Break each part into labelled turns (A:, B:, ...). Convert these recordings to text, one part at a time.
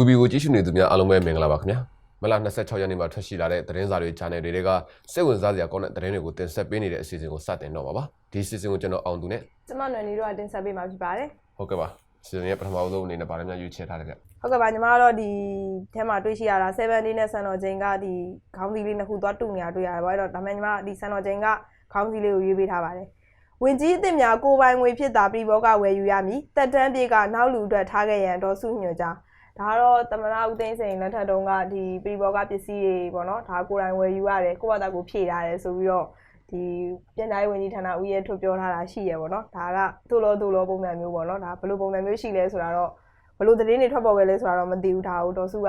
A: ဒီ VB ကိုကြည့်ရှုနေသူများအားလုံးပဲမင်္ဂလာပါခင်ဗျာမလ26ရက်နေ့မှာထွက်ရှိလာတဲ့သတင်းစာတွေ channel တွေတွေကစိတ်ဝင်စားစရာကောင်းတဲ့သတင်းတွေကိုတင်ဆက်ပေးနေတဲ့အစီအစဉ်ကိုစတင်တော့ပါပါဒီအစီအစဉ်ကိုကျွန်တော်အောင်သူနဲ့
B: ကျမနွယ်နီတို့ကတင်ဆက်ပေးမှာဖြစ်ပါတယ်
A: ဟုတ်ကဲ့ပါအစီအစဉ်ရဲ့ပထမဆုံးအနေနဲ့ဗားလည်းများရွေးချယ်ထားတယ်ဗျ
B: ဟုတ်ကဲ့ပါညီမတို့ဒီထဲမှာတွေ့ရှိရတာ7 day နဲ့ဆန်တော်ချိန်ကဒီခေါင်းစည်းလေးနှစ်ခုသွားတူနေတာတွေ့ရတယ်ဘာလို့လဲဒါပေမဲ့ညီမဒီဆန်တော်ချိန်ကခေါင်းစည်းလေးကိုရွေးပေးထားပါတယ်ဝင်ကြီးအစ်စ်များကိုပိုင်ငွေဖြစ်တာပြည်ဘောကဝယ်ယူရမည်တက်တန်းပြေကနောက်လူအတွက်ထားခဲ့ရန်တော်စုညွှန်ကြား ဒါကတော့တမနာဦးသိန်းစိန်လက်ထက်တုန်းကဒီပြည်ဘောကပစ္စည်းတွေပေါ့နော်ဒါကိုယ်တိုင်ဝယ်ယူရတယ်ကိုယ့်ဘာသာကိုဖြည့်ထားတယ်ဆိုပြီးတော့ဒီပြန်တိုင်းဝင်ကြီးဌာနဦးရဲ့ထုတ်ပြောထားတာရှိရပေါ့နော်ဒါကသူ့လိုသူ့လိုပုံစံမျိုးပေါ့နော်ဒါဘယ်လိုပုံစံမျိုးရှိလဲဆိုတာတော့ဘလို့သတင်းတွေထွက်ပေါ်ခဲ့လဲဆိုတာတော့မသိဘူးဒါကိုတော်စုက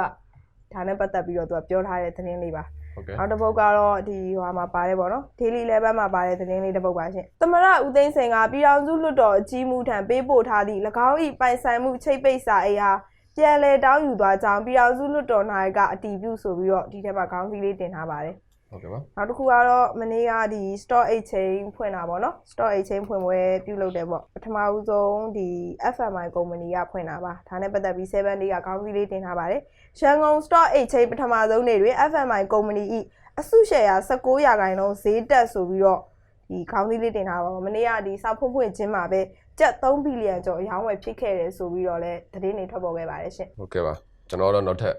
B: ဒါနဲ့ပတ်သက်ပြီးတော့သူကပြောထားတဲ့သတင်းလေးပါ
A: ဟုတ်ကဲ့
B: နောက်တစ်ပုတ်ကတော့ဒီဟိုမှာပါတယ်ပေါ့နော် daily level မှာပါတဲ့သတင်းလေးတစ်ပုတ်ပါရှင်သမရဦးသိန်းစင်ကပြည်အောင်စုလွတ်တော်အကြီးမှုထံပေးပို့ထားသည့်၎င်း၏ပိုင်ဆိုင်မှုချိတ်ပိတ်စာအိမ်ဟာ ပြန်လည်တောင်းယူသွားကြောင်းပြည်အောင်စုလွတ်တော်နိုင်ကအတီးပြုဆိုပြီးတော့ဒီထဲမှာခေါင်းစည်းလေးတင်ထားပါတယ်
A: ဟုတ်ကဲ့ပါ
B: နောက်တစ်ခုကတော့မနေ့ကဒီ store exchange ဖွင့်တာပေါ့နော် store exchange ဖွင့်ပွဲပြုလုပ်တယ်ပေါ့ပထမဦးဆုံးဒီ FMI ကုမ္ပဏီကဖွင့်တာပါဒါနဲ့ပတ်သက်ပြီး7 day ကခေါင်းစည်းလေးတင်ထားပါတယ်ရန်ကုန် store exchange ပထမဆုံးနေ့တွင် FMI ကုမ္ပဏီ၏အစုရှယ်ယာ19ရာခိုင်နှုန်းဈေးတက်ဆိုပြီးတော့ဒီခေါင်းစည်းလေးတင်ထားပါတော့မနေ့ကဒီစောက်ဖွင့်ဖွင့်ချင်းမှာပဲ ကျပ်3ဘီလီယံကျော်အရောင်းဝယ်ဖြစ်ခဲ့တယ်ဆိုပြီးတော့လည်းသတင်းတွေထွက်ပေါ်ခဲ့ပါတယ်ရှင်
A: ဟုတ်ကဲ့ပါကျွန်တော်တော့နောက်ထပ်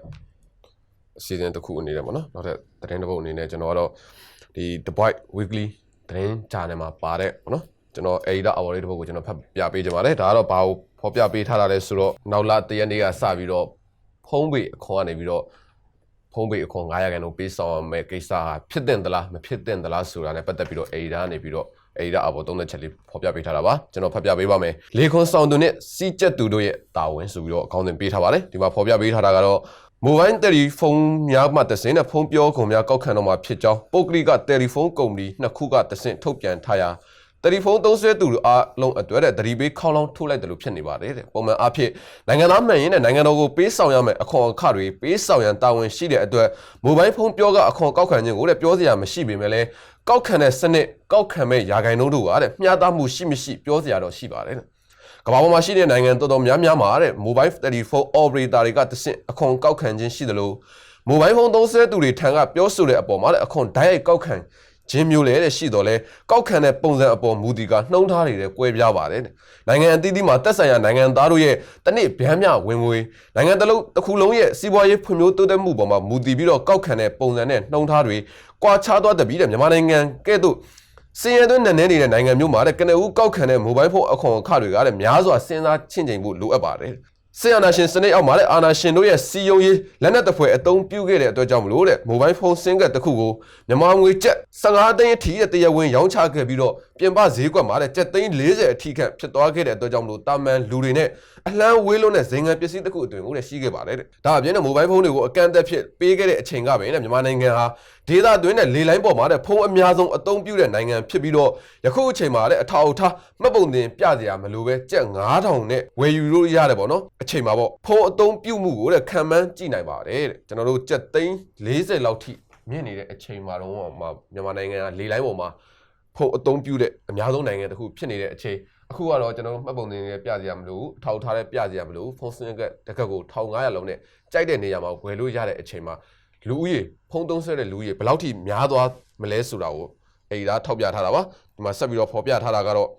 A: အစီအစဉ်တစ်ခုအနေနဲ့ပေါ့နော်နောက်ထပ်သတင်းတစ်ပုဒ်အနေနဲ့ကျွန်တော်ကတော့ဒီ The Boy Weekly သတင်း channel မှာပါတဲ့ပေါ့နော်ကျွန်တော် editor award လေးတစ်ပုဒ်ကိုကျွန်တော်ဖတ်ပြပေးကြပါတယ်ဒါကတော့ဘာကိုဖော်ပြပေးထားတာလဲဆိုတော့နောက်လာတရက်နေ့ကစပြီးတော့ဖုံးပေအခွန်ကနေပြီးတော့ ဖုံးပေအခွန်900ခန်းလုံးပေးဆောင်ရမယ်ကိစ္စဟာဖြစ်တဲ့သလားမဖြစ်တဲ့သလားဆိုတာနဲ့ပတ်သက်ပြီးတော့ editor ကနေပြီးတော့ editor award သုံးတဲ့ချက်လေးဖော်ပြပေးထားတာပါကျွန်တော်ဖတ်ပြပေးပါမယ်လေခွန်ဆောင်သူနဲ့စီးကျက်သူတို့ရဲ့တာဝန်ဆိုပြီးတော့အကောင်းတင်ပေးထားပါတယ်ဒီမှာဖော်ပြပေးထားတာကတော့မိုဘိုင်းတယ်လီဖုန်းများမှတဆင်နဲ့ဖုန်းပြောကုန်များကောက်ခံတော့မှာဖြစ်ကြောင်းပုတ်ကလီကတယ်လီဖုန်းကုမ္ပဏီနှစ်ခုကတဆင်ထုတ်ပြန်ထားရာ တယ်လီဖုန်းသုံးစွဲသူတို့အားလုံးအတွက်တဲ့ဒရီဘေးခေါင်းလောင်းထုတ်လိုက်တယ်လို့ဖြစ်နေပါတယ်တဲ့ပုံမှန်အားဖြင့်နိုင်ငံသားမှန်ရင်နဲ့နိုင်ငံတော်ကိုပေးဆောင်ရမယ်အခွန်အခတွေပေးဆောင်ရန်တာဝန်ရှိတဲ့အတွက်မိုဘိုင်းဖုန်းပြောကအခွန်ကောက်ခံခြင်းကိုတဲ့ပြောစရာမရှိပေမဲ့လည်းကောက်ခံတဲ့စနစ်ကောက်ခံမဲ့ယာဂိုင်နှုန်းတို့ကတဲ့မျှတမှုရှိမရှိပြောစရာတော့ရှိပါတယ်တဲ့ကမ္ဘာပေါ်မှာရှိတဲ့နိုင်ငံတော်တော်များများမှာတဲ့ mobile telephone operator တွေကတဆင့်အခွန်ကောက်ခံခြင်းရှိသလို mobile phone သုံးစွဲသူတွေထံကပြောဆိုတဲ့အပေါ်မှာတဲ့အခွန်ဓာတ်ရိုက်ကောက်ခံ ခြင်းမျိုးလည်းတဲ့ရှိတော့လဲကောက်ခံတဲ့ပုံစံအပေါ်မူတည်ကနှုံးထားနေတဲ့ကွဲပြားပါတယ်တဲ့နိုင်ငံအသီးသီးမှာတက်ဆိုင်ရာနိုင်ငံသားတို့ရဲ့တနစ်ဗျမ်းမြဝင်ငွေနိုင်ငံတစ်လုံးတစ်ခုလုံးရဲ့စီးပွားရေးဖွံ့ဖြိုးတိုးတက်မှုပေါ်မှာမူတည်ပြီးတော့ကောက်ခံတဲ့ပုံစံနဲ့နှုံးထားတွေကွာခြားသွားတပြီးတဲ့မြန်မာနိုင်ငံကဲ့သို့စင်ရသွင်းနဲ့နေတဲ့နိုင်ငံမျိုးမှာတဲ့ကနဦးကောက်ခံတဲ့မိုဘိုင်းဖုန်းအခွန်အခတွေကတဲ့များစွာစဉ်းစားချင့်ချိန်ဖို့လိုအပ်ပါတယ်။ ဆီယနာရှင်စနစ်အောက်မှာတဲ့အာနာရှင်တို့ရဲ့စီယုံရေးလက်နက်တစ်ဖွဲအသုံးပြုခဲ့တဲ့အတွက်ကြောင့်မလို့တဲ့မိုဘိုင်းဖုန်းစင်ကတ်တစ်ခုကိုမြန်မာငွေကျပ်15သိန်းအထိတဲ့တရားဝင်ရောင်းချခဲ့ပြီးတော့ပြင်ပဈေးကွက်မှာတဲ့ကျပ်သိန်း40အထိခန့်ဖြစ်သွားခဲ့တဲ့အတွက်ကြောင့်မလို့တာမန်လူတွေနဲ့အလှမ်းဝေးလုံးတဲ့ဇင်ငံပစ္စည်းတစ်ခုအတွင်ကိုတဲ့ရှိခဲ့ပါတယ်တဲ့။ဒါအပြင်တဲ့မိုဘိုင်းဖုန်းတွေကိုအကန့်အသတ်ဖြစ်ပေးခဲ့တဲ့အချိန်ကပဲတဲ့မြန်မာနိုင်ငံဟာဒေသတွင်းနဲ့လေလိုင်းပေါ်မှာတဲ့ဖုန်းအများဆုံးအသုံးပြုတဲ့နိုင်ငံဖြစ်ပြီးတော့ယခုအချိန်မှာတဲ့အထောက်အထားမှတ်ပုံတင်ပြစရာမလိုပဲကျပ်9000နဲ့ဝယ်ယူလို့ရတယ်ပေါ့နော်အချိန်မှာပေါ့ဖုန်းအသုံးပြုမှုကိုတဲ့ခံမှန်းကြည့်နိုင်ပါတယ်တဲ့ကျွန်တော်တို့ကျပ်သိန်း40လောက်ထိမြင့်နေတဲ့အချိန်မှာတော့မှမြန်မာနိုင်ငံကလေလိုင်းပေါ်မှာဖုန်းအသုံးပြုတဲ့အများဆုံးနိုင်ငံတစ်ခုဖြစ်နေတဲ့အချိန်အခုကတော့ကျွန်တော်တို့မှတ်ပုံတင်နဲ့ပြစရာမလိုဘူးအထောက်အထားနဲ့ပြစရာမလိုဘူးဖုန်းစင်ကတ်တစ်ခါကို1500လုံးနဲ့ကြိုက်တဲ့နေရာမှာဝယ်လို့ရတဲ့အချိန်မှာလူဦးရေဖုံးသုံးဆွဲတဲ့လူဦးရေဘယ်လောက်ထိများသွားမလဲဆိုတာကိုအဲဒီဒါထောက်ပြထားတာပါဒီမှာဆက်ပြီးတော့ဖော်ပြထားတာကတော့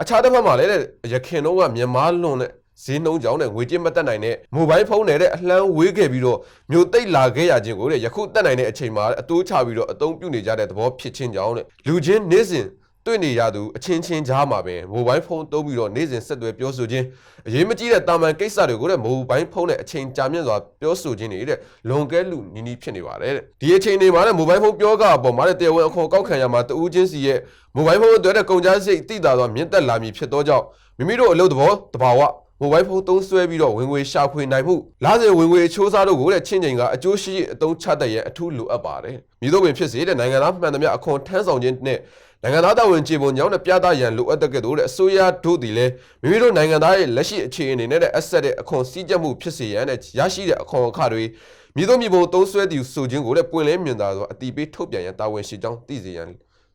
A: အခြားတစ်ဖက်မှာလည်းတဲ့ရခင်တော့ကမြန်မာလွန်တဲ့ ဈေးနှုန်းကြောင့်တဲ့ငွေကြေးမတက်နိုင်တဲ့မိုဘိုင်းဖုန်းတွေတဲ့အလှမ်းဝေးခဲ့ပြီးတော့မျိုးသိပ်လာခဲ့ရခြင်းကိုတဲ့ယခုတက်နိုင်တဲ့အချိန်မှာအတိုးချပြီးတော့အသုံးပြုနေကြတဲ့သဘောဖြစ်ခြင်းကြောင့်တဲ့လူချင်းနေ့စဉ်တွေ့နေရသူအချင်းချင်းကြားမှာပဲမိုဘိုင်းဖုန်းသုံးပြီးတော့နေ့စဉ်ဆက်သွယ်ပြောဆိုခြင်းအရေးမကြီးတဲ့တာမန်ကိစ္စတွေကိုတဲ့မိုဘိုင်းဖုန်းနဲ့အချိန်ကြာမြင့်စွာပြောဆိုခြင်းတွေတဲ့လွန်ကဲလူနီးနီးဖြစ်နေပါတယ်တဲ့ဒီအချိန်တွေမှာတဲ့မိုဘိုင်းဖုန်းပြောကအပေါ်မှာတဲ့တရားဝင်အခွန်ကောက်ခံရမှာတူးချင်းစီရဲ့မိုဘိုင်းဖုန်းအတွက်တဲ့ကုန်ကျစရိတ်တိတာသောမြင့်တက်လာမည်ဖြစ်သောကြောင့်မိမိတို့အလုပ်သဘောတဘာဝ မိုဘိုင်းဖုန်းသုံးစွဲပြီးတော့ဝင်ငွေရှာဖွေနိုင်မှုလာစဉ်ဝင်ငွေအချိုးစားတို့ကိုတဲ့ချင်းချိန်ကအကျိုးရှိအသုံးချတတ်ရန်အထူးလိုအပ်ပါတယ်။မြေတို့ပင်ဖြစ်စေတဲ့နိုင်ငံသားမှန်သမျှအခွန်ထမ်းဆောင်ခြင်းနဲ့နိုင်ငံသားတာဝန်ကျေပွန်ကြောင်းနဲ့ပြသရန်လိုအပ်တဲ့ကဲ့သို့တဲ့အစိုးရတို့သည်လည်းမိမိတို့နိုင်ငံသားရဲ့လက်ရှိအခြေအနေနဲ့တဲ့အဆက်တဲ့အခွန်စည်းကြပ်မှုဖြစ်စေရန်နဲ့ရရှိတဲ့အခွန်အခတွေမြေတို့မြေပုံသုံးစွဲသူဆိုခြင်းကိုလည်းပွင့်လင်းမြင်သာစွာအတိပေးထုတ်ပြန်ရန်တာဝန်ရှိကြောင်းသိစေရန်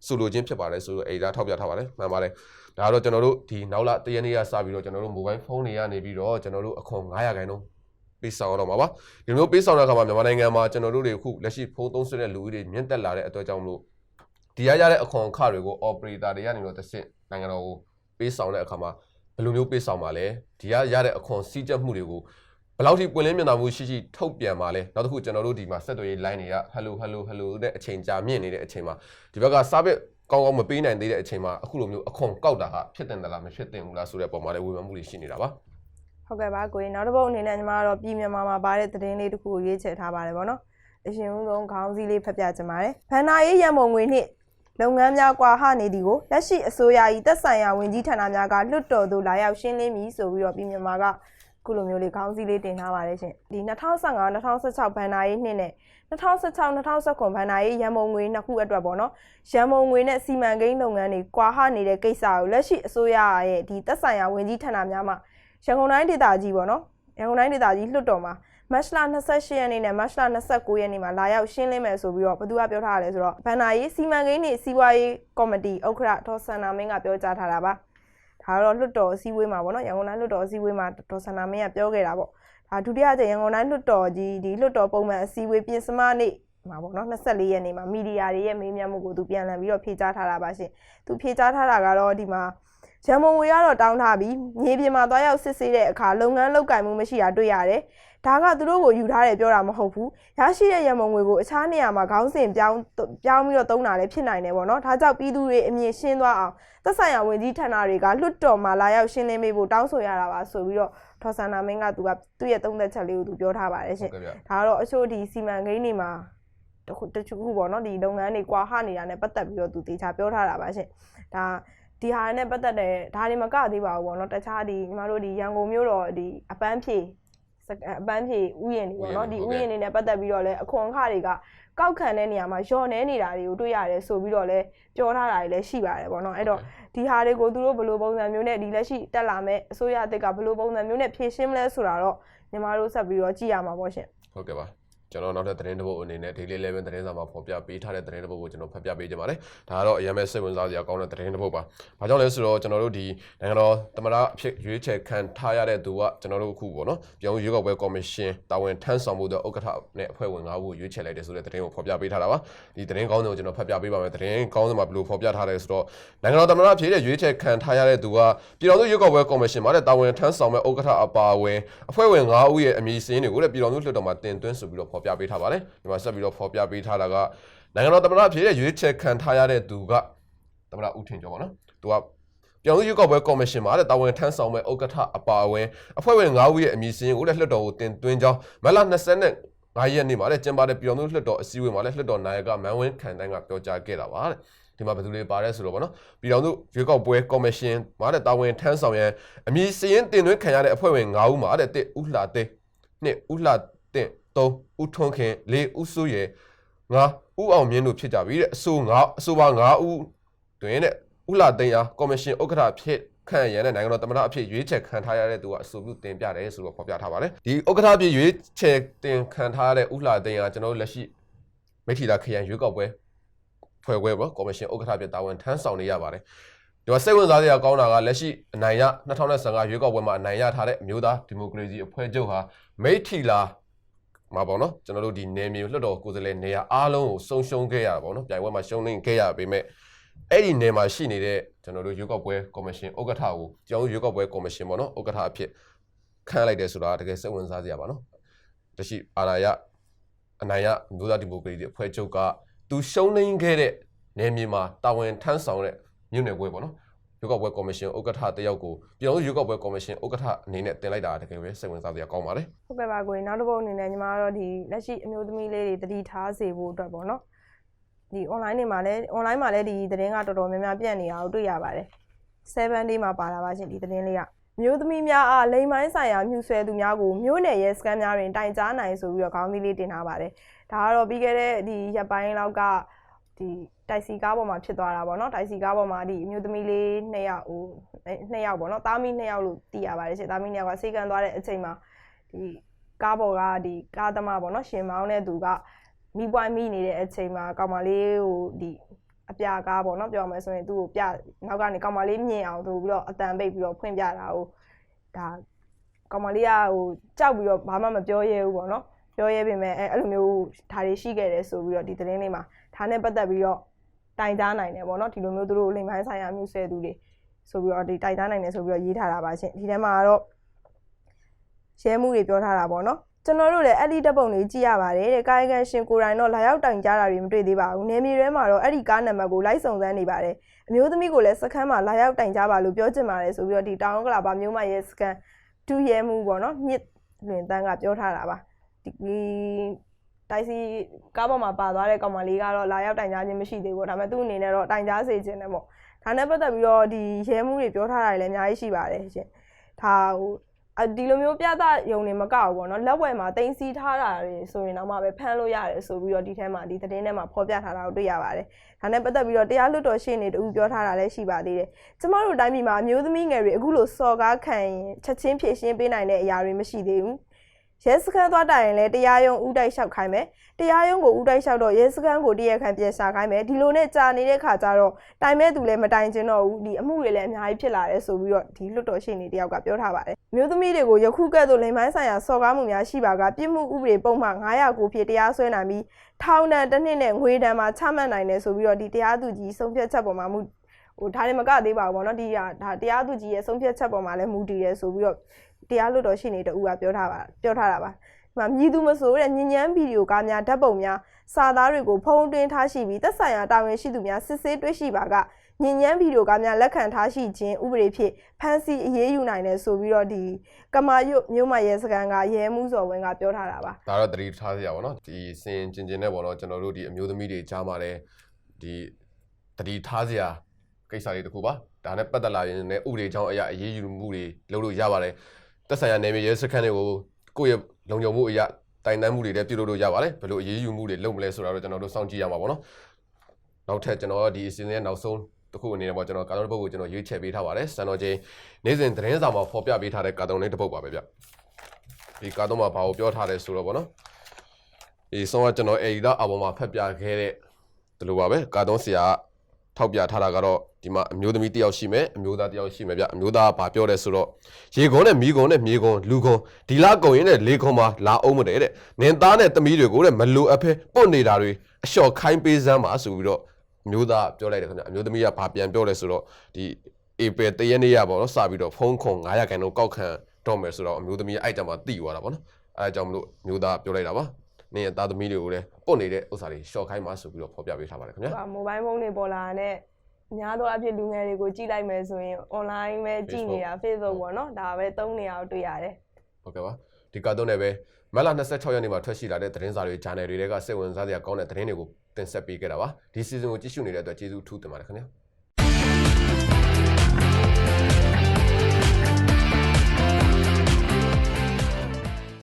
A: ဆိုလိုခြင်းဖြစ်ပါတယ်ဆိုတော့အဲ့ဒါထောက်ပြထားပါတယ်မှန်ပါတယ်ဒါကတော့ကျွန်တော်တို့ဒီနောက်လာတရက်နေ့ကစပြီးတော့ကျွန်တော်တို့မိုဘိုင်းဖုန်းတွေကနေပြီးတော့ကျွန်တော်တို့အခွန်900ခိုင်နှုန်းပေးဆောင်ရတော့မှာပါဒီလိုမျိုးပေးဆောင်တဲ့အခါမှာမြန်မာနိုင်ငံမှာကျွန်တော်တို့တွေအခုလက်ရှိဖုန်းသုံးစွဲတဲ့လူဦးရေမြင့်တက်လာတဲ့အတွက်ကြောင့်မလို့ဒီရရတဲ့အခွန်အခတွေကို operator တွေကနေတော့တစ်ဆင့်နိုင်ငံတော်ကိုပေးဆောင်တဲ့အခါမှာဘယ်လိုမျိုးပေးဆောင်ပါလဲဒီရရတဲ့အခွန်စည်းကြပ်မှုတွေကို ဘယ်လောက်ထိပွင့်လင်းမြင်သာမှုရှိရှိထုတ်ပြန်ပါလဲနောက်တစ်ခုကျွန်တော်တို့ဒီမှာဆက်သွယ်ရေး line တွေက hello hello hello တဲ့အချိန်ကြာမြင့်နေတဲ့အချိန်မှာဒီဘက်က service ကောင်းကောင်းမပေးနိုင်သေးတဲ့အချိန်မှာအခုလိုမျိုးအခွန်ကောက်တာကဖြစ်တင်တယ်လားမဖြစ်တင်ဘူးလားဆိုတဲ့အပေါ်မှာလည်းဝေဖန်မှုတွေရှိနေတာပါ
B: ဟုတ်ကဲ့ပါကိုရင်နောက်တစ်ပုတ်အနေနဲ့ညီမကတော့ပြည်မြန်မာမှာပါတဲ့သတင်းလေးတစ်ခုကိုရွေးချယ်ထားပါတယ်ဗောနော်အရှင်ဦးဆုံးခေါင်းစည်းလေးဖတ်ပြချင်ပါတယ်ဘန်နာရေးရန်ပုံငွေနှင့်လုပ်ငန်းများကွာဟနေသည်ကိုလက်ရှိအစိုးရ၏သက်ဆိုင်ရာဝန်ကြီးဌာနများကလွတ်တော်သို့လာရောက်ရှင်းလင်းမည်ဆိုပြီးတော့ပြည်မြန်မာက ခုလိုမျိုးလေးခေါင်းစည်းလေးတင်ထားပါတယ်ရှင်ဒီ2015 2016ဘန်နာရေးနှစ်နဲ့2016 2019ဘန်နာရေးရန်ပုံငွေနှစ်ခုအတွက်ပေါ့နော်ရန်ပုံငွေနဲ့စီမံကိန်းလုပ်ငန်းတွေကွာဟနေတဲ့ကိစ္စကိုလက်ရှိအစိုးရရဲ့ဒီသက်ဆိုင်ရာဝန်ကြီးဌာနများမှာရန်ကုန်တိုင်းဒေသကြီးပေါ့နော်ရန်ကုန်တိုင်းဒေသကြီးလွှတ်တော်မှာမတ်လ28ရက်နေ့နဲ့မတ်လ29ရက်နေ့မှာလာရောက်ရှင်းလင်းမယ်ဆိုပြီးတော့ဘသူကပြောထားရလဲဆိုတော့ဘန်နာရေးစီမံကိန်းတွေစီးပွားရေးကော်မတီဥက္ကဋ္ဌဒေါ်ဆန္နာမင်းကပြောကြားထားတာပါ ဒါကတော့လွှတ်တော်အစည်းအဝေးမှာပေါ့နော်ရန်ကုန်တိုင်းလွှတ်တော်အစည်းအဝေးမှာဒေါ်ဆန္နာမင်းကပြောခဲ့တာပေါ့ဒါဒုတိယကြိမ်ရန်ကုန်တိုင်းလွှတ်တော်ကြီးဒီလွှတ်တော်ပုံမှန်အစည်းအဝေးပြင်စမနေ့မှာပေါ့နော်24ရက်နေ့မှာမီဒီယာတွေရဲ့မေးမြန်းမှုကိုသူပြန်လှန်ပြီးတော့ဖြေကြားထားတာပါရှင်သူဖြေကြားထားတာကတော့ဒီမှာ ရန်မုံငွေကတော့တောင်းထားပြီးမြေပြင်မှာသွားရောက်စစ်ဆေးတဲ့အခါလုပ်ငန်းလုပ်ကင်မှုမရှိတာတွေ့ရတယ်။ဒါကသူတို့ကိုယူထားတယ်ပြောတာမဟုတ်ဘူး။ရရှိတဲ့ရန်မုံငွေကိုအခြားနေရာမှာခေါင်းစဉ်ပြောင်းပြောင်းပြီးတော့သုံးတာလည်းဖြစ်နိုင်တယ်ပေါ့နော်။ဒါကြောင့်ပြည်သူတွေအမြင်ရှင်းသွားအောင်သက်ဆိုင်ရာဝန်ကြီးဌာနတွေကလွတ်တော်မှာလာရောက်ရှင်းလင်းပေးဖို့တောင်းဆိုရတာပါဆိုပြီးတော့ထော်ဆန္နာမင်းကသူကသူ့ရဲ့သုံးသက်ချက်လေးကိုသူပြောထားပါတယ်ရှင်
A: ဟုတ်ကဲ့ဗျ။
B: ဒါကတော့အချို့ဒီစီမံကိန်းတွေမှာတစ်ခုတစ်ခုပေါ့နော်ဒီလုပ်ငန်းတွေကွာဟနေတာနဲ့ပတ်သက်ပြီးတော့သူတေချာပြောထားတာပါရှင်။ဒါ ဒီဟာနဲ့ပတ်သက်တဲ့ဒါတွေမကသေးပါဘူးပေါ့နော်တခြားဒီညီမတို့ဒီရန်ကုန်မြို့တော်ဒီအပန်းဖြေစကအပန်းဖြေဥယျာဉ်တွေပေါ့နော်ဒီဥယျာဉ်တွေနဲ့ပတ်သက်ပြီးတော့လဲအခွန်အခတွေကကောက်ခံတဲ့နေရာမှာလျော်နေနေတာတွေကိုတွေ့ရတယ်ဆိုပြီးတော့လဲပြောထားတာတွေလည်းရှိပါတယ်ပေါ့နော်အဲ့တော့ဒီဟာတွေကိုသူတို့ဘယ်လိုပုံစံမျိုးနဲ့ဒီလက်ရှိတက်လာမဲ့အစိုးရအသစ်ကဘယ်လိုပုံစံမျိုးနဲ့ဖြည့်ရှင်းမလဲဆိုတာတော့ညီမတို့ဆက်ပြီးတော့ကြည့်ရမှာပေါ့ရှင်
A: ဟုတ်ကဲ့ပါ ကျွန်တော်နောက်ထပ်သတင်းတစ်ပုဒ်အနေနဲ့ Daily 11သတင်းစာမှာဖော်ပြပေးထားတဲ့သတင်းတစ်ပုဒ်ကိုကျွန်တော်ဖတ်ပြပေးကြပါမယ်။ဒါကတော့အရင်မဲ့စိတ်ဝင်စားစရာကောင်းတဲ့သတင်းတစ်ပုဒ်ပါ။ဘာကြောင့်လဲဆိုတော့ကျွန်တော်တို့ဒီနိုင်ငံတော်သမ္မတအဖြစ်ရွေးချယ်ခံထားရတဲ့သူကကျွန်တော်တို့အခုပေါ့နော်။ပြောင်းရွေးကောက်ပွဲကော်မရှင်တာဝန်ထမ်းဆောင်မှုတဲ့ဥက္ကဋ္ဌနဲ့အဖွဲ့ဝင်၅ဦးကိုရွေးချယ်လိုက်တယ်ဆိုတဲ့သတင်းကိုဖော်ပြပေးထားတာပါ။ဒီသတင်းကောင်းတဲ့ကိုကျွန်တော်ဖတ်ပြပေးပါမယ်။သတင်းကောင်းတဲ့မှာဘယ်လိုဖော်ပြထားလဲဆိုတော့နိုင်ငံတော်သမ္မတအဖြစ်ရွေးချယ်ခံထားရတဲ့သူကပြည်တော်စုရွေးကောက်ပွဲကော်မရှင်မှာတဲ့တာဝန်ထမ်းဆောင်မဲ့ဥက္ကဋ္ဌအပါအဝင်အဖွဲ့ဝင်၅ဦးရဲ့အမည်စာရင်းတွေကိုလည်းပြည်တော်စုလွှတ်တော်မှာတင်သွင်းဆိုပြီးတော့ဖော်ပြပေးထားပါတယ်။ဒီမှာဆက်ပြီးတော့ဖော်ပြပေးထားတာကနိုင်ငံတော်သမ္မတအဖြစ်ရွေးချယ်ခံထားရတဲ့သူကသမ္မတဦးထင်ကျော်ပါနော်။သူကပြည်တော်စုရွေးကောက်ပွဲကော်မရှင်မှာတဲ့တာဝန်ထမ်းဆောင်မဲ့ဥက္ကဋ္ဌအပါအဝင်အဖွဲ့ဝင်၅ဦးရဲ့အမည်စာရင်းကိုလည်းလွှတ်တော်ကိုတင်သွင်းကြောင်းမတ်လ20နဲ့9ရက်နေ့မှာလည်းကျင်းပတဲ့ပြည်တော်စုလွှတ်တော်အစည်းအဝေးမှာလည်းလွှတ်တော်နာယကမန်ဝင်းခံတိုင်းကပြောကြားခဲ့တာပါတဲ့။ဒီမှာဘယ်သူတွေပါလဲဆိုတော့ဗောနော်ပြည်တော်စုရွေးကောက်ပွဲကော်မရှင်မှာတဲ့တာဝန်ထမ်းဆောင်ရန်အမည်စာရင်းတင်သွင်းခံရတဲ့အဖွဲ့ဝင်9ဦးမှာတဲ့တစ်ဦးလှသိန်းနှစ်ဦးလှတင့် 3ဦးထွန်းခင်4ဦးစိုးရယ်5ဦးအောင်မြင့်တို့ဖြစ်ကြပြီတဲ့အဆို9အဆိုပါ9ဦးတွင်တဲ့ဦးလှသိန်းအားကော်မရှင်ဥက္ကဋ္ဌဖြစ်ခန့်ရန်တဲ့နိုင်ငံတော်သမ္မတအဖြစ်ရွေးချယ်ခံထားရတဲ့သူကအဆိုပြုတင်ပြတယ်ဆိုတော့ဖော်ပြထားပါတယ်ဒီဥက္ကဋ္ဌအဖြစ်ရွေးချယ်တင်ခံထားရတဲ့ဦးလှသိန်းအားကျွန်တော်တို့လက်ရှိမိထီလာခရိုင်ရွေးကောက်ပွဲဖွဲ့ပွဲပေါ့ကော်မရှင်ဥက္ကဋ္ဌဖြစ်တာဝန်ထမ်းဆောင်နေရပါတယ်ဒီမှာစိတ်ဝင်စားစရာကောင်းတာကလက်ရှိအနိုင်ရ2015ရွေးကောက်ပွဲမှာအနိုင်ရထားတဲ့အမျိုးသားဒီမိုကရေစီအဖွဲ့ချုပ်ဟာမိထီလာ မှာပေါ့နော်ကျွန်တော်တို့ဒီနယ်မြေလွှတ်တော်ကိုယ်စားလှယ်နေရာအားလုံးကိုဆုံးရှုံးခဲ့ရတာပေါ့နော်ပြိုင်ပွဲမှာရှုံးနေခဲ့ရပေမဲ့အဲ့ဒီနယ်မှာရှိနေတဲ့ကျွန်တော်တို့ရွေးကောက်ပွဲကော်မရှင်ဥက္ကဋ္ဌကိုကျောင်းရွေးကောက်ပွဲကော်မရှင်ပေါ့နော်ဥက္ကဋ္ဌအဖြစ်ခန့်လိုက်တယ်ဆိုတာတကယ်စိတ်ဝင်စားစရာပါနော်တရှိအာဏာရအနိုင်ရမျိုးသားဒီမိုကရေစီအဖွဲ့ချုပ်ကသူရှုံးနေခဲ့တဲ့နယ်မြေမှာတာဝန်ထမ်းဆောင်တဲ့မြို့နယ်ပွဲပေါ့နော် ရွေးကောက်ပွဲကော်မရှင်ဥက္ကဋ္ဌတယောက်ကိုပြည်တော်စုရွေးကောက်ပွဲကော်မရှင်ဥက္ကဋ္ဌအနေနဲ့တင်လိုက်တာတကယ်ပဲစိတ်ဝင်စားစရာကောင်းပါတယ်
B: ဟုတ်ကဲ့ပါကိုရင်နောက်တစ်ပုတ်အနေနဲ့ညီမကတော့ဒီလက်ရှိအမျိုးသမီးလေးတွေတတိထားစေဖို့အတွက်ပေါ့နော်ဒီ online တွေမှာလည်း online မှာလည်းဒီသတင်းကတော်တော်များများပြန့်နေတာကိုတွေ့ရပါတယ်7 day မှာပါလာပါရှင်ဒီသတင်းလေးကမျိုးသမီးများအားလိမ်မိုင်းဆိုင်ရာမြူဆွဲသူများကိုမျိုးနယ်ရဲစကန်များတွင်တိုင်ကြားနိုင်ဆိုပြီးတော့ခေါင်းစည်းလေးတင်ထားပါတယ်ဒါကတော့ပြီးခဲ့တဲ့ဒီရက်ပိုင်းလောက်ကဒီ တိုက်စီကားပေါ်မှာဖြစ်သွားတာပေါ့နော်တိုက်စီကားပေါ်မှာဒီအမျိုးသမီးလေးနှစ်ယောက်ဟိုနှစ်ယောက်ပေါ့နော်တားမီနှစ်ယောက်လို့သိရပါတယ်ရှင်တားမီနှစ်ယောက်ကစေကန်သွားတဲ့အချိန်မှာဒီကားပေါ်ကဒီကားသမားပေါ့နော်ရှင်မောင်းတဲ့သူကမိပွိုင်းမိနေတဲ့အချိန်မှာကောင်မလေးကိုဒီအပြာကားပေါ့နော်ပြောမယ်ဆိုရင်သူ့ကိုပြနောက်ကနေကောင်မလေးမြင်အောင်သူပြီးတော့အတန်ပိတ်ပြီးတော့ဖွင့်ပြတာကိုဒါကောင်မလေးကဟိုကြောက်ပြီးတော့ဘာမှမပြောရဲဘူးပေါ့နော်ပြောရဲပေမဲ့အဲအဲ့လိုမျိုးဒါတွေရှိခဲ့တယ်ဆိုပြီးတော့ဒီသတင်းလေးမှာဒါနဲ့ပတ်သက်ပြီးတော့ တိုင်ကြားနိုင်တယ်ပေါ့နော်ဒီလိုမျိုးသူတို့လိမ်ပိုင်းဆိုင်ရာမျိုးဆဲသူတွေဆိုပြီးတော့ဒီတိုင်ကြားနိုင်တယ်ဆိုပြီးတော့ရေးထားတာပါရှင်ဒီထဲမှာကတော့ရဲမှုတွေပြောထားတာပေါ့နော်ကျွန်တော်တို့လည်းအဲ့ဒီတပ်ပုံလေးကြည့်ရပါတယ်တဲ့ကာယကံရှင်ကိုယ်တိုင်တော့လာရောက်တိုင်ကြားတာတွေမတွေ့သေးပါဘူးနေမြေထဲမှာတော့အဲ့ဒီကားနံပါတ်ကိုလိုက်စုံစမ်းနေပါတယ်အမျိုးသမီးကိုလည်းစခန်းမှာလာရောက်တိုင်ကြားပါလို့ပြောချင်ပါတယ်ဆိုပြီးတော့ဒီတောင်ကလာပါမျိုးမရဲ့စခန်းတူရဲမှုပေါ့နော်မြစ်လွင်တန်းကပြောထားတာပါဒီ တိုက်စီကားပေါ်မှာပါသွားတဲ့ကောင်မလေးကတော့လာရောက်တိုင်ကြားခြင်းမရှိသေးဘူးဒါပေမဲ့သူ့အနေနဲ့တော့တိုင်ကြားစေခြင်းနဲ့ပေါ့ဒါနဲ့ပတ်သက်ပြီးတော့ဒီရဲမှုတွေပြောထားတာတွေလည်းအများကြီးရှိပါတယ်ရှင်ဒါဟိုအဒီလိုမျိုးပြသယုံနေမကောက်ဘူးပေါ့နော်လက်ဝယ်မှာတင်စီထားတာတွေဆိုရင်တော့မှပဲဖမ်းလို့ရတယ်ဆိုပြီးတော့ဒီထဲမှာဒီသတင်းထဲမှာဖော်ပြထားတာကိုတွေ့ရပါတယ်ဒါနဲ့ပတ်သက်ပြီးတော့တရားလွတ်တော်ရှင်းနေတူပြောထားတာလည်းရှိပါသေးတယ်ကျမတို့တိုင်းပြည်မှာအမျိုးသမီးငယ်တွေအခုလိုစော်ကားခံရင်ချက်ချင်းဖြည့်ရှင်းပေးနိုင်တဲ့အရာတွေမရှိသေးဘူး ရဲစခန်းသွားတိုင်ရင်လည်းတရားရုံးဥတိုက်လျှောက်ခိုင်းမယ်တရားရုံးကိုဥတိုက်လျှောက်တော့ရဲစခန်းကိုတရားခံပြန်ရှာခိုင်းမယ်ဒီလိုနဲ့ကြာနေတဲ့ခါကျတော့တိုင်မဲ့သူလည်းမတိုင်ကျင်တော့ဘူးဒီအမှုတွေလည်းအများကြီးဖြစ်လာတယ်ဆိုပြီးတော့ဒီလွတ်တော်ရှင်းနေတယောက်ကပြောထားပါတယ်မျိုးသမီးတွေကိုယခုကဲ့သို့လိမ်မိုင်းဆိုင်ရာစော်ကားမှုများရှိပါကပြစ်မှုဥပဒေပုံမှန်909ဖြစ်တရားစွဲနိုင်ပြီးထောင်ဒဏ်တစ်နှစ်နဲ့ငွေဒဏ်မှာချမှတ်နိုင်တယ်ဆိုပြီးတော့ဒီတရားသူကြီးဆုံးဖြတ်ချက်ပေါ်မှာမူဟိုဒါလည်းမကသေးပါဘူးဗောနော်ဒီဟာဒါတရားသူကြီးရဲ့ဆုံးဖြတ်ချက်ပေါ်မှာလည်းမူတည်ရဲဆိုပြီးတော့ တရားလွတ်တော်ရှင်းနေတူကပြောထားပါပြောထားတာပါဒီမှာမြည်သူမဆိုတဲ့ညဉ့်ညမ်းဗီဒီယိုကားများဓာတ်ပုံများစာသားတွေကိုဖုံးတွင်းထားရှိပြီးသက်ဆိုင်ရာတာဝန်ရှိသူများစစ်ဆေးတွေ့ရှိပါကညဉ့်ညမ်းဗီဒီယိုကားများလက်ခံထားရှိခြင်းဥပဒေဖြင့်ဖမ်းဆီးအရေးယူနိုင်တယ်ဆိုပြီးတော့ဒီကမာယုတ်မြို့မရဲစကန်ကရဲမှုစော်ဝင်းကပြောထားတာပါ
A: ဒါတော့တတိထားစရာပေါ့နော်ဒီစင်ကျင်ကျင်နဲ့ပေါ့နော်ကျွန်တော်တို့ဒီအမျိုးသမီးတွေကြားမှာလည်းဒီတတိထားစရာကိစ္စလေးတစ်ခုပါဒါနဲ့ပတ်သက်လာရင်လည်းဥပဒေကြောင်းအရာအရေးယူမှုတွေလုပ်လို့ရပါတယ် တက်ဆိုင်ရာနယ်မြေရဲစခန်းတွေကိုကိုယ့်ရဲ့လုံခြုံမှုအရာတိုင်တန်းမှုတွေလည်းပြုလုပ်လို့ရပါတယ်ဘယ်လိုအရေးယူမှုတွေလုပ်မလဲဆိုတာတော့ကျွန်တော်တို့စောင့်ကြည့်ရမှာပေါ့နော်နောက်ထပ်ကျွန်တော်ဒီအစီအစဉ်ရဲ့နောက်ဆုံးတစ်ခုအနေနဲ့ပေါ့ကျွန်တော်ကာတော်တစ်ပုတ်ကိုကျွန်တော်ရွေးချယ်ပေးထားပါတယ်စံတော်ချင်းနေ့စဉ်သတင်းစာမှာဖော်ပြပေးထားတဲ့ကာတော်လေးတစ်ပုတ်ပါပဲဗျဒီကာတော်မှာဘာကိုပြောထားလဲဆိုတော့ပေါ့နော်ဒီဆုံးကကျွန်တော်အေဒီတာအပေါ်မှာဖတ်ပြခဲ့တဲ့ဒီလိုပါပဲကာတွန်းဆရာက ထောက်ပြထားတာကတော့ဒီမှာအမျိုးသမီးတစ်ယောက်ရှိမယ်အမျိုးသားတစ်ယောက်ရှိမယ်ဗျအမျိုးသားကဘာပြောလဲဆိုတော့ရေကုန်းနဲ့မီးကုန်းနဲ့မြေကုန်းလူကုန်းဒီလားကုန်းရင်နဲ့လေကုန်းမှာလာအောင်မတဲ့တဲ့နင်သားနဲ့သမီးတွေကိုတဲ့မလိုအပ်ဖဲပုတ်နေတာတွေအလျှော်ခိုင်းပေးစမ်းပါဆိုပြီးတော့အမျိုးသားပြောလိုက်တယ်ခင်ဗျအမျိုးသမီးကဘာပြန်ပြောလဲဆိုတော့ဒီအေပယ်တရက်နေ့ရပါတော့စပြီးတော့ဖုန်းခွန်900ခန်းတော့ကောက်ခံတော့မယ်ဆိုတော့အမျိုးသမီးကအဲ့ကြမှာတိသွားတာပေါ့နော်အဲအကြောင်းမလို့အမျိုးသားပြောလိုက်တာပါ နင်းရဲ့သားသမီးတွေကိုလည်းပုတ်နေတဲ့ဥစ္စာတွေရှော့ခိုင်းမှဆိုပြီးတော့ဖော်ပြပေးထားပါတယ်ခင်ဗျာ
B: ဟိုမိုဘိုင်းဖုန်းတွေပေါ်လာတဲ့များသောအားဖြင့်လူငယ်တွေကိုကြည့်လိုက်မယ်ဆိုရင် online ပဲကြည့်နေတာ Facebook ပေါ့နော်ဒါပဲသုံးနေအောင်တွေ့ရတယ်
A: ဟုတ်ကဲ့ပါဒီကာတွန်းနဲ့ပဲမက်လာ26ရက်နေ့မှာထွက်ရှိလာတဲ့သတင်းစာတွေ channel တွေကစိတ်ဝင်စားစရာကောင်းတဲ့သတင်းတွေကိုတင်ဆက်ပေးခဲ့တာပါဒီ season ကိုကြည့်ရှုနေတဲ့အတွက်ကျေးဇူးအထူးတင်ပါတယ်ခင်ဗျာ